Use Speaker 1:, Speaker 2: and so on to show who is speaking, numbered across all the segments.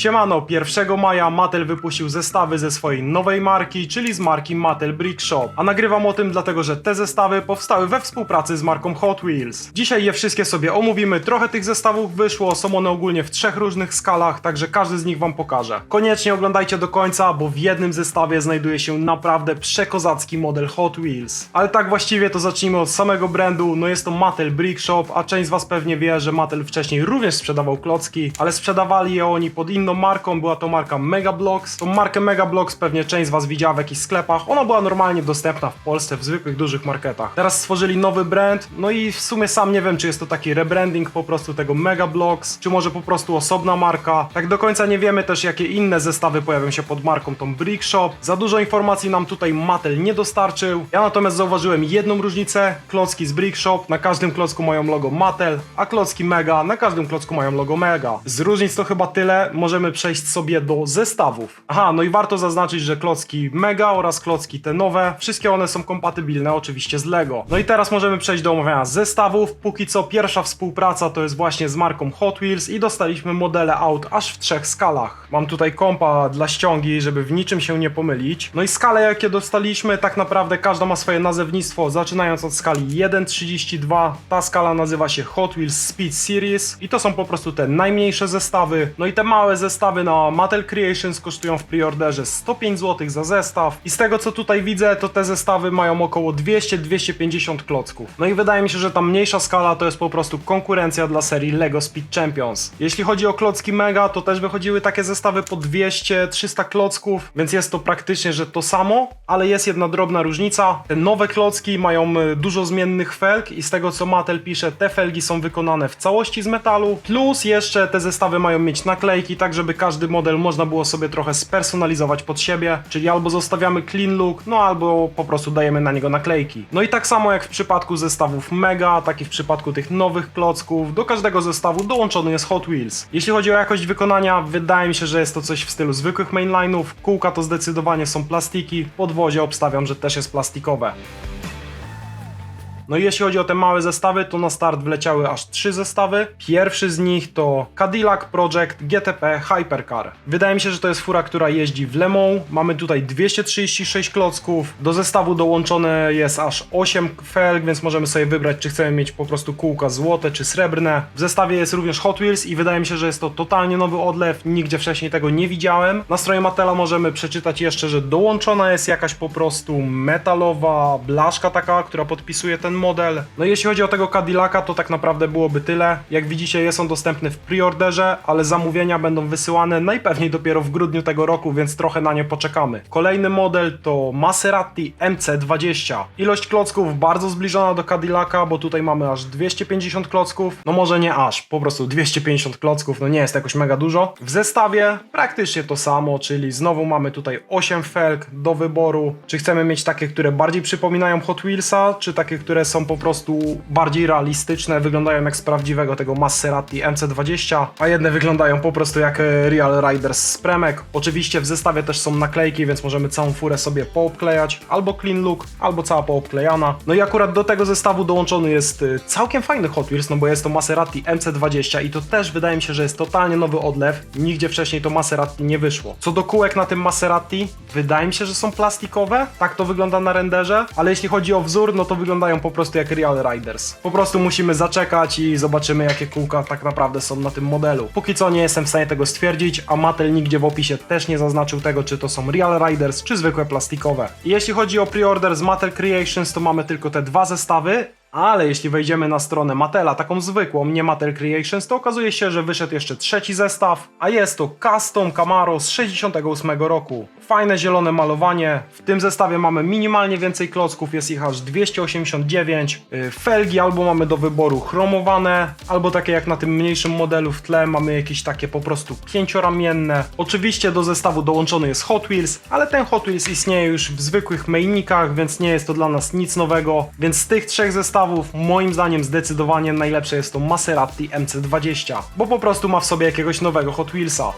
Speaker 1: Siemano, 1 maja Mattel wypuścił zestawy ze swojej nowej marki, czyli z marki Mattel Brick Shop. A nagrywam o tym dlatego, że te zestawy powstały we współpracy z marką Hot Wheels. Dzisiaj je wszystkie sobie omówimy, trochę tych zestawów wyszło, są one ogólnie w trzech różnych skalach, także każdy z nich wam pokażę. Koniecznie oglądajcie do końca, bo w jednym zestawie znajduje się naprawdę przekozacki model Hot Wheels. Ale tak właściwie to zacznijmy od samego brandu, no jest to Mattel Brick Shop, a część z was pewnie wie, że Mattel wcześniej również sprzedawał klocki, ale sprzedawali je oni pod inną marką, była to marka Mega Bloks. Tą markę Mega Bloks pewnie część z was widziała w jakichś sklepach, ona była normalnie dostępna w Polsce w zwykłych dużych marketach. Teraz stworzyli nowy brand, no i w sumie sam nie wiem, czy jest to taki rebranding po prostu tego Mega Bloks, czy może po prostu osobna marka. Tak do końca nie wiemy też, jakie inne zestawy pojawią się pod marką tą Brick Shop. Za dużo informacji nam tutaj Mattel nie dostarczył. Ja natomiast zauważyłem jedną różnicę. Klocki z Brick Shop, na każdym klocku mają logo Mattel, a klocki Mega, na każdym klocku mają logo Mega. Z różnic to chyba tyle. Możemy przejść sobie do zestawów. Aha, no i warto zaznaczyć, że klocki Mega oraz klocki te nowe, wszystkie one są kompatybilne oczywiście z Lego. No i teraz możemy przejść do omawiania zestawów. Póki co pierwsza współpraca to jest właśnie z marką Hot Wheels i dostaliśmy modele aut aż w trzech skalach. Mam tutaj kompa dla ściągi, żeby w niczym się nie pomylić. No i skale jakie dostaliśmy, tak naprawdę każda ma swoje nazewnictwo, zaczynając od skali 1.32. Ta skala nazywa się Hot Wheels Speed Series i to są po prostu te najmniejsze zestawy. No i te małe zestawy na Mattel Creations kosztują w preorderze 105 zł za zestaw. I z tego co tutaj widzę, to te zestawy mają około 200-250 klocków. No i wydaje mi się, że ta mniejsza skala to jest po prostu konkurencja dla serii LEGO Speed Champions. Jeśli chodzi o klocki Mega, to też wychodziły takie zestawy po 200-300 klocków, więc jest to praktycznie, że to samo, ale jest jedna drobna różnica. Te nowe klocki mają y, dużo zmiennych felg i z tego co Mattel pisze, te felgi są wykonane w całości z metalu, plus jeszcze te zestawy mają mieć naklejki, tak żeby każdy model można było sobie trochę spersonalizować pod siebie, czyli albo zostawiamy clean look, no albo po prostu dajemy na niego naklejki. No i tak samo jak w przypadku zestawów Mega, tak i w przypadku tych nowych klocków, do każdego zestawu dołączony jest Hot Wheels. Jeśli chodzi o jakość wykonania, wydaje mi się, że jest to coś w stylu zwykłych mainline'ów, kółka to zdecydowanie są plastiki, podwozie obstawiam, że też jest plastikowe. No i jeśli chodzi o te małe zestawy, to na start wleciały aż trzy zestawy. Pierwszy z nich to Cadillac Project GTP Hypercar. Wydaje mi się, że to jest fura, która jeździ w Le Mans. Mamy tutaj 236 klocków. Do zestawu dołączone jest aż 8 felg, więc możemy sobie wybrać, czy chcemy mieć po prostu kółka złote czy srebrne. W zestawie jest również Hot Wheels i wydaje mi się, że jest to totalnie nowy odlew. Nigdzie wcześniej tego nie widziałem. Na stronie Mattela możemy przeczytać jeszcze, że dołączona jest jakaś po prostu metalowa blaszka taka, która podpisuje ten model. No jeśli chodzi o tego Cadillaca, to tak naprawdę byłoby tyle. Jak widzicie, jest on dostępny w preorderze, ale zamówienia będą wysyłane najpewniej dopiero w grudniu tego roku, więc trochę na nie poczekamy. Kolejny model to Maserati MC20. Ilość klocków bardzo zbliżona do Cadillaca, bo tutaj mamy aż 250 klocków. No może nie aż, po prostu 250 klocków, no nie jest jakoś mega dużo. W zestawie praktycznie to samo, czyli znowu mamy tutaj 8 felg do wyboru. Czy chcemy mieć takie, które bardziej przypominają Hot Wheelsa, czy takie, które są po prostu bardziej realistyczne, wyglądają jak z prawdziwego tego Maserati MC20, a jedne wyglądają po prostu jak e, Real Riders z premek. Oczywiście w zestawie też są naklejki, więc możemy całą furę sobie poobklejać, albo clean look, albo cała poobklejana. No i akurat do tego zestawu dołączony jest e, całkiem fajny Hot Wheels, no bo jest to Maserati MC20 i to też wydaje mi się, że jest totalnie nowy odlew. Nigdzie wcześniej to Maserati nie wyszło. Co do kółek na tym Maserati, wydaje mi się, że są plastikowe, tak to wygląda na renderze, ale jeśli chodzi o wzór, no to wyglądają po prostu jak Real Riders. Po prostu musimy zaczekać i zobaczymy jakie kółka tak naprawdę są na tym modelu. Póki co nie jestem w stanie tego stwierdzić, a Mattel nigdzie w opisie też nie zaznaczył tego, czy to są Real Riders, czy zwykłe plastikowe. Jeśli chodzi o preorder z Mattel Creations, to mamy tylko te dwa zestawy, ale jeśli wejdziemy na stronę Matela, taką zwykłą, nie Mattel Creations, to okazuje się, że wyszedł jeszcze trzeci zestaw, a jest to Custom Camaro z 68 roku. Fajne zielone malowanie. W tym zestawie mamy minimalnie więcej klocków, jest ich aż 289. Yy, Felgi albo mamy do wyboru chromowane, albo takie jak na tym mniejszym modelu w tle mamy jakieś takie po prostu pięcioramienne. Oczywiście do zestawu dołączony jest Hot Wheels, ale ten Hot Wheels istnieje już w zwykłych mainnikach, więc nie jest to dla nas nic nowego. Więc z tych trzech zestawów, moim zdaniem zdecydowanie najlepsze jest to Maserati MC20, bo po prostu ma w sobie jakiegoś nowego Hot Wheelsa.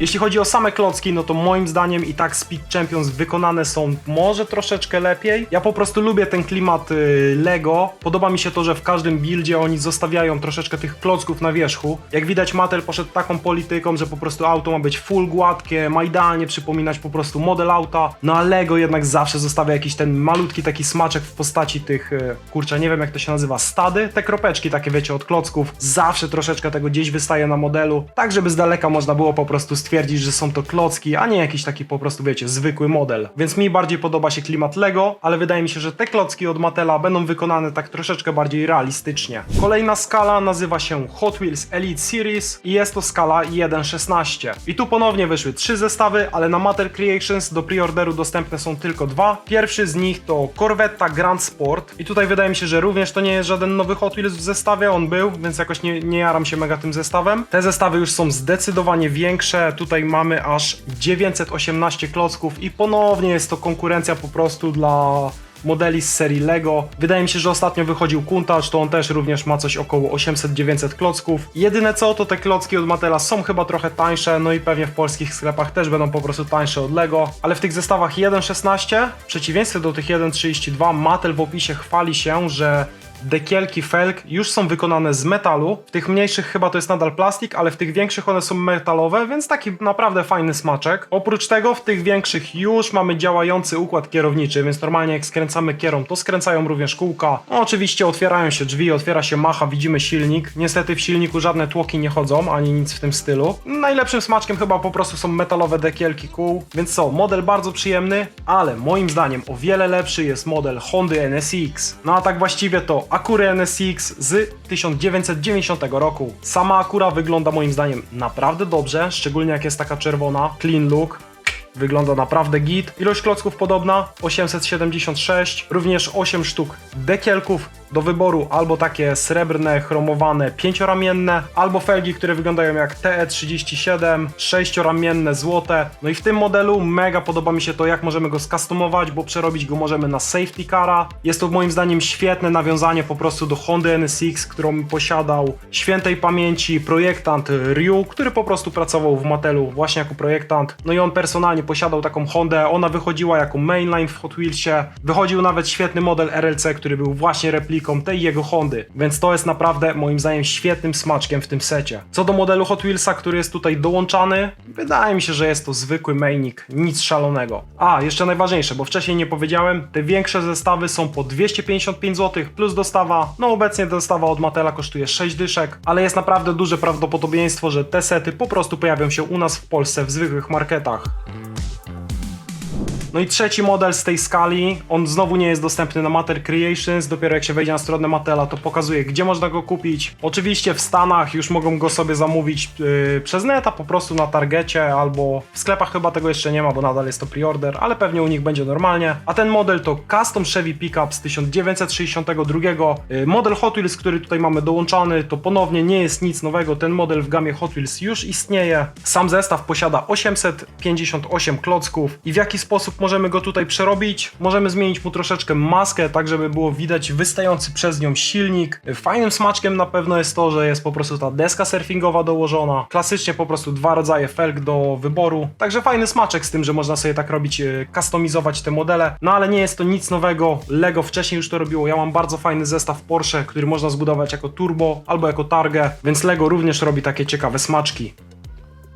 Speaker 1: Jeśli chodzi o same klocki, no to moim zdaniem i tak Speed Champions wykonane są może troszeczkę lepiej. Ja po prostu lubię ten klimat y, Lego. Podoba mi się to, że w każdym buildzie oni zostawiają troszeczkę tych klocków na wierzchu. Jak widać Mattel poszedł taką polityką, że po prostu auto ma być full gładkie, ma idealnie przypominać po prostu model auta. No a Lego jednak zawsze zostawia jakiś ten malutki taki smaczek w postaci tych, y, kurczę, nie wiem jak to się nazywa, stady? Te kropeczki takie wiecie od klocków. Zawsze troszeczkę tego gdzieś wystaje na modelu, tak żeby z daleka można było po prostu stwierdzić, że są to klocki, a nie jakiś taki po prostu, wiecie, zwykły model. Więc mi bardziej podoba się klimat Lego, ale wydaje mi się, że te klocki od Mattela będą wykonane tak troszeczkę bardziej realistycznie. Kolejna skala nazywa się Hot Wheels Elite Series i jest to skala 1.16. I tu ponownie wyszły trzy zestawy, ale na Mattel Creations do preorderu dostępne są tylko dwa. Pierwszy z nich to Corvetta Grand Sport i tutaj wydaje mi się, że również to nie jest żaden nowy Hot Wheels w zestawie, on był, więc jakoś nie, nie jaram się mega tym zestawem. Te zestawy już są zdecydowanie większe, tutaj mamy aż 918 klocków i ponownie jest to konkurencja po prostu dla modeli z serii Lego. Wydaje mi się, że ostatnio wychodził Countach, to on też również ma coś około 800-900 klocków. Jedyne co, to te klocki od Mattela są chyba trochę tańsze, no i pewnie w polskich sklepach też będą po prostu tańsze od Lego, ale w tych zestawach 1.16, w przeciwieństwie do tych 1.32, Mattel w opisie chwali się, że Dekielki felg już są wykonane z metalu. W tych mniejszych chyba to jest nadal plastik, ale w tych większych one są metalowe, więc taki naprawdę fajny smaczek. Oprócz tego w tych większych już mamy działający układ kierowniczy, więc normalnie jak skręcamy kierą, to skręcają również kółka. No, oczywiście otwierają się drzwi, otwiera się macha, widzimy silnik. Niestety w silniku żadne tłoki nie chodzą, ani nic w tym stylu. Najlepszym smaczkiem chyba po prostu są metalowe dekielki kół, więc co, model bardzo przyjemny, ale moim zdaniem o wiele lepszy jest model Hondy NSX. No a tak właściwie to Acura NSX z 1990 roku. Sama Acura wygląda moim zdaniem naprawdę dobrze, szczególnie jak jest taka czerwona, clean look. Wygląda naprawdę git. Ilość klocków podobna 876, również 8 sztuk dekielków do wyboru albo takie srebrne, chromowane, pięcioramienne, albo felgi, które wyglądają jak TE37, sześcioramienne, złote. No i w tym modelu mega podoba mi się to, jak możemy go skustomować, bo przerobić go możemy na safety cara. Jest to moim zdaniem świetne nawiązanie po prostu do Hondy NSX, którą posiadał świętej pamięci projektant Ryu, który po prostu pracował w Mattelu właśnie jako projektant. No i on personalnie posiadał taką Hondę, ona wychodziła jako mainline w Hot Wheelsie. Wychodził nawet świetny model RLC, który był właśnie repliką tej jego Hondy, więc to jest naprawdę moim zdaniem świetnym smaczkiem w tym secie. Co do modelu Hot Wheelsa, który jest tutaj dołączany, wydaje mi się, że jest to zwykły mainik, nic szalonego. A, jeszcze najważniejsze, bo wcześniej nie powiedziałem, te większe zestawy są po 255 zł plus dostawa. No obecnie dostawa od Mattela kosztuje 6 dyszek, ale jest naprawdę duże prawdopodobieństwo, że te sety po prostu pojawią się u nas w Polsce w zwykłych marketach. No i trzeci model z tej skali, on znowu nie jest dostępny na Matter Creations, dopiero jak się wejdzie na stronę Mattela, to pokazuje, gdzie można go kupić. Oczywiście w Stanach już mogą go sobie zamówić yy, przez neta, po prostu na Targecie, albo w sklepach chyba tego jeszcze nie ma, bo nadal jest to preorder, ale pewnie u nich będzie normalnie. A ten model to Custom Chevy Pickup z 1962. Yy, model Hot Wheels, który tutaj mamy dołączony, to ponownie nie jest nic nowego, ten model w gamie Hot Wheels już istnieje. Sam zestaw posiada 858 klocków i w jaki sposób możemy go tutaj przerobić? Możemy zmienić mu troszeczkę maskę, tak żeby było widać wystający przez nią silnik. Fajnym smaczkiem na pewno jest to, że jest po prostu ta deska surfingowa dołożona. Klasycznie po prostu dwa rodzaje felg do wyboru. Także fajny smaczek z tym, że można sobie tak robić, e, customizować te modele. No ale nie jest to nic nowego. Lego wcześniej już to robiło. Ja mam bardzo fajny zestaw Porsche, który można zbudować jako turbo albo jako targę, więc Lego również robi takie ciekawe smaczki.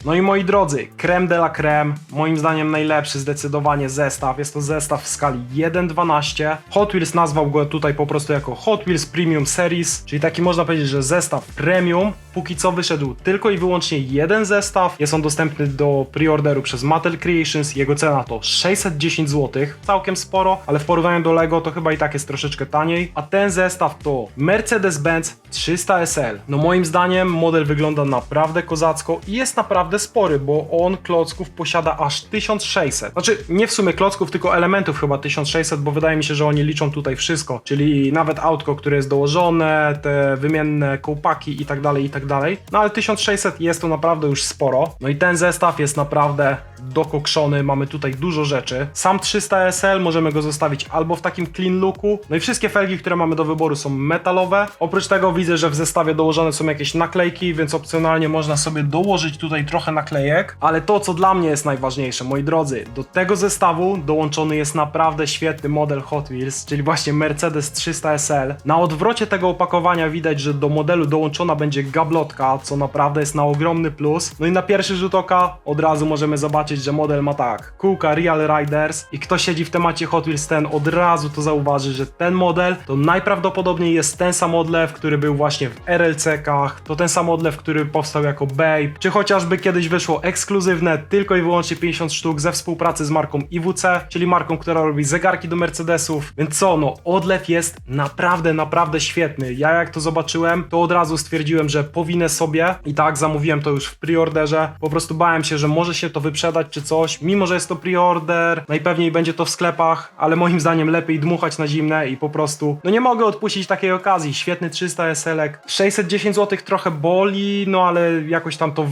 Speaker 1: No i moi drodzy, creme de la creme, moim zdaniem najlepszy zdecydowanie zestaw. Jest to zestaw w skali 1.12. Hot Wheels nazwał go tutaj po prostu jako Hot Wheels Premium Series, czyli taki można powiedzieć, że zestaw premium. Póki co wyszedł tylko i wyłącznie jeden zestaw. Jest on dostępny do preorderu przez Mattel Creations. Jego cena to 610 zł, całkiem sporo, ale w porównaniu do Lego to chyba i tak jest troszeczkę taniej. A ten zestaw to Mercedes-Benz 300 SL. No moim zdaniem model wygląda naprawdę kozacko i jest naprawdę spory, bo on klocków posiada aż 1600. Znaczy nie w sumie klocków, tylko elementów chyba 1600, bo wydaje mi się, że oni liczą tutaj wszystko, czyli nawet autko, które jest dołożone, te wymienne kołpaki i tak dalej, i tak dalej. No ale 1600 jest to naprawdę już sporo. No i ten zestaw jest naprawdę dokokszony, mamy tutaj dużo rzeczy. Sam 300 SL możemy go zostawić albo w takim clean looku, no i wszystkie felgi, które mamy do wyboru są metalowe. Oprócz tego widzę, że w zestawie dołożone są jakieś naklejki, więc opcjonalnie można sobie dołożyć tutaj trochę trochę naklejek, ale to co dla mnie jest najważniejsze, moi drodzy, do tego zestawu dołączony jest naprawdę świetny model Hot Wheels, czyli właśnie Mercedes 300 SL. Na odwrocie tego opakowania widać, że do modelu dołączona będzie gablotka, co naprawdę jest na ogromny plus. No i na pierwszy rzut oka od razu możemy zobaczyć, że model ma tak, kółka Real Riders i kto siedzi w temacie Hot Wheels ten od razu to zauważy, że ten model to najprawdopodobniej jest ten sam odlew, który był właśnie w RLC-kach, to ten sam odlew, który powstał jako Babe, czy chociażby kiedyś wyszło ekskluzywne tylko i wyłącznie 50 sztuk ze współpracy z marką IWC, czyli marką, która robi zegarki do Mercedesów, więc co, no odlew jest naprawdę, naprawdę świetny. Ja jak to zobaczyłem, to od razu stwierdziłem, że powinę sobie i tak zamówiłem to już w preorderze, po prostu bałem się, że może się to wyprzedać czy coś, mimo że jest to preorder, najpewniej będzie to w sklepach, ale moim zdaniem lepiej dmuchać na zimne i po prostu, no nie mogę odpuścić takiej okazji, świetny 300 SL-ek, 610 zł trochę boli, no ale jakoś tam to w-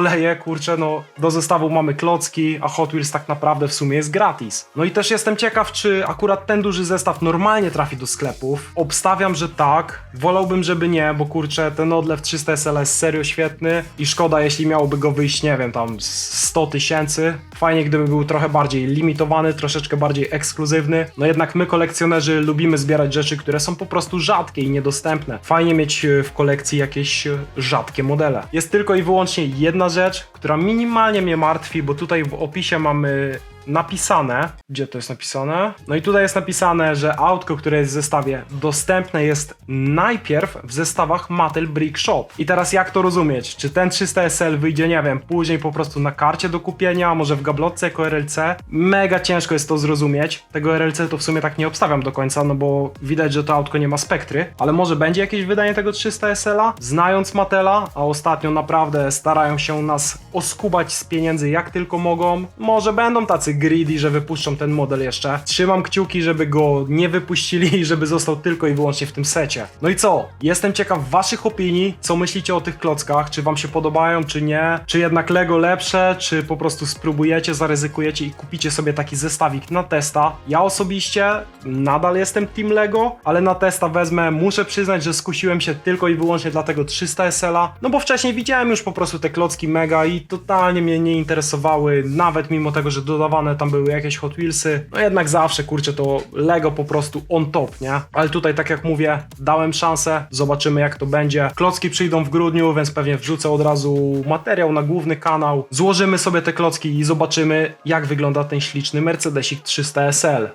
Speaker 1: przeboleje, kurczę, no do zestawu mamy klocki, a Hot Wheels tak naprawdę w sumie jest gratis. No i też jestem ciekaw, czy akurat ten duży zestaw normalnie trafi do sklepów. Obstawiam, że tak. Wolałbym, żeby nie, bo kurczę, ten odlew 300 SL jest serio świetny i szkoda, jeśli miałoby go wyjść, nie wiem, tam z 100 tysięcy. Fajnie, gdyby był trochę bardziej limitowany, troszeczkę bardziej ekskluzywny. No jednak my, kolekcjonerzy, lubimy zbierać rzeczy, które są po prostu rzadkie i niedostępne. Fajnie mieć e, w kolekcji jakieś e, rzadkie modele. Jest tylko i wyłącznie jedna rzecz, która minimalnie mnie martwi, bo tutaj w opisie mamy napisane, gdzie to jest napisane? No i tutaj jest napisane, że autko, które jest w zestawie dostępne jest najpierw w zestawach Mattel Brick Shop. I teraz jak to rozumieć? Czy ten 300 SL wyjdzie, nie wiem, później po prostu na karcie do kupienia, może w gablotce jako RLC? Mega ciężko jest to zrozumieć. Tego RLC to w sumie tak nie obstawiam do końca, no bo widać, że to autko nie ma spektry, ale może będzie jakieś wydanie tego 300 SL-a? Znając Mattela, a ostatnio naprawdę starają się nas oskubać z pieniędzy jak tylko mogą, może będą tacy greedy, że wypuszczą ten model jeszcze. Trzymam kciuki, żeby go nie wypuścili i żeby został tylko i wyłącznie w tym secie. No i co? Jestem ciekaw waszych opinii, co myślicie o tych klockach, czy wam się podobają, czy nie, czy jednak Lego lepsze, czy po prostu spróbujecie, zaryzykujecie i kupicie sobie taki zestawik na testa. Ja osobiście nadal jestem team Lego, ale na testa wezmę, muszę przyznać, że skusiłem się tylko i wyłącznie dla tego 300 SL-a, no bo wcześniej widziałem już po prostu te klocki mega i totalnie mnie nie interesowały, nawet mimo tego, że tam były jakieś Hot Wheelsy, no jednak zawsze, kurczę, to Lego po prostu on top, nie? Ale tutaj, tak jak mówię, dałem szansę, zobaczymy jak to będzie. Klocki przyjdą w grudniu, więc pewnie wrzucę od razu materiał na główny kanał, złożymy sobie te klocki i zobaczymy, jak wygląda ten śliczny Mercedesik 300 SL.